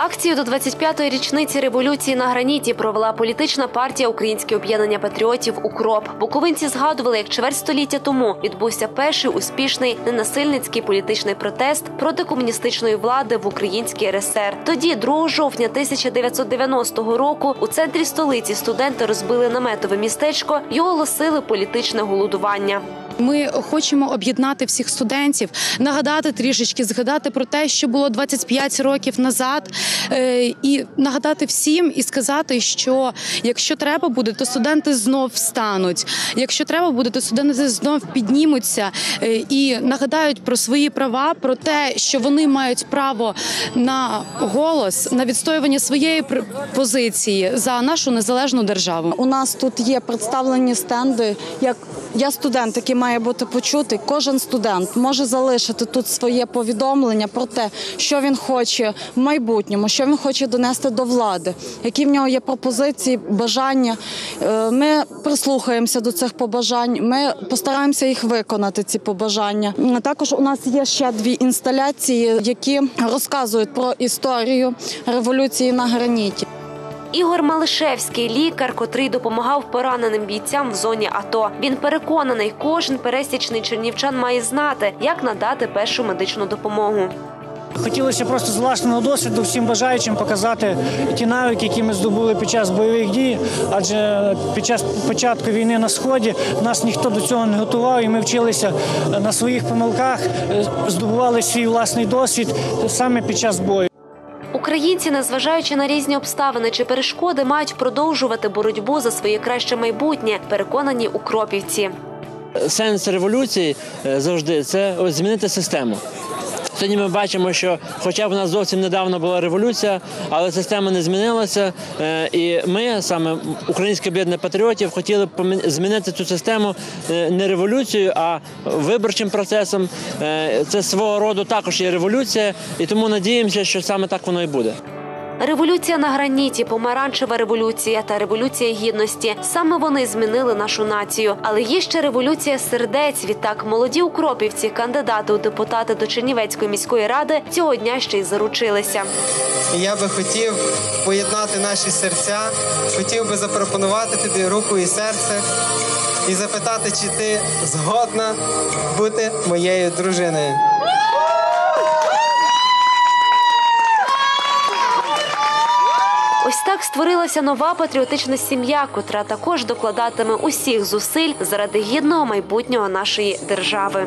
Акцію до 25-ї річниці революції на граніті провела політична партія Українське об'єднання патріотів Укроп. Буковинці згадували, як чверть століття тому відбувся перший успішний ненасильницький політичний протест проти комуністичної влади в українській РСР. Тоді, 2 жовтня 1990 року, у центрі столиці студенти розбили наметове містечко і оголосили політичне голодування. Ми хочемо об'єднати всіх студентів, нагадати трішечки, згадати про те, що було 25 років назад, е, і нагадати всім і сказати, що якщо треба буде, то студенти знов встануть. Якщо треба буде, то студенти знов піднімуться е, і нагадають про свої права, про те, що вони мають право на голос, на відстоювання своєї позиції за нашу незалежну державу. У нас тут є представлені стенди. Як я студент, який має бути почутий. Кожен студент може залишити тут своє повідомлення про те, що він хоче в майбутньому, що він хоче донести до влади, які в нього є пропозиції, бажання. Е, Ми прислухаємося до цих побажань. Ми постараємося їх виконати. Ці побажання. Також у нас є ще дві інсталяції, які розказують про історію революції на граніті. Ігор Малишевський, лікар, котрий допомагав пораненим бійцям в зоні АТО. Він переконаний, кожен пересічний чернівчан має знати, як надати першу медичну допомогу. Хотілося просто з власного досвіду всім бажаючим показати ті навики, які ми здобули під час бойових дій. Адже під час початку війни на сході нас ніхто до цього не готував, і ми вчилися на своїх помилках, е, здобували свій власний досвід саме під час бою. Українці, незважаючи на різні обставини чи перешкоди, мають продовжувати боротьбу за своє краще майбутнє. Переконані укропівці. сенс революції е, завжди це змінити систему. Сьогодні ми бачимо, що, хоча у нас зовсім недавно була революція, але система не змінилася. е, І ми, саме Українське об'єднання патріотів, хотіли змінити цю систему е, не революцією, а виборчим процесом. Е, Це свого роду також є революція, і тому надіємося, що саме так воно і буде. Революція на граніті, помаранчева революція та революція гідності. Саме вони змінили нашу націю. Але є ще революція сердець. Відтак, молоді укропівці, кандидати у депутати до Чернівецької міської ради, цього дня ще й заручилися. Я би хотів поєднати наші серця, хотів би запропонувати тобі руку і серце і запитати, чи ти згодна бути моєю дружиною. Ось так створилася нова патріотична сім'я, котра також докладатиме усіх зусиль заради гідного майбутнього нашої держави.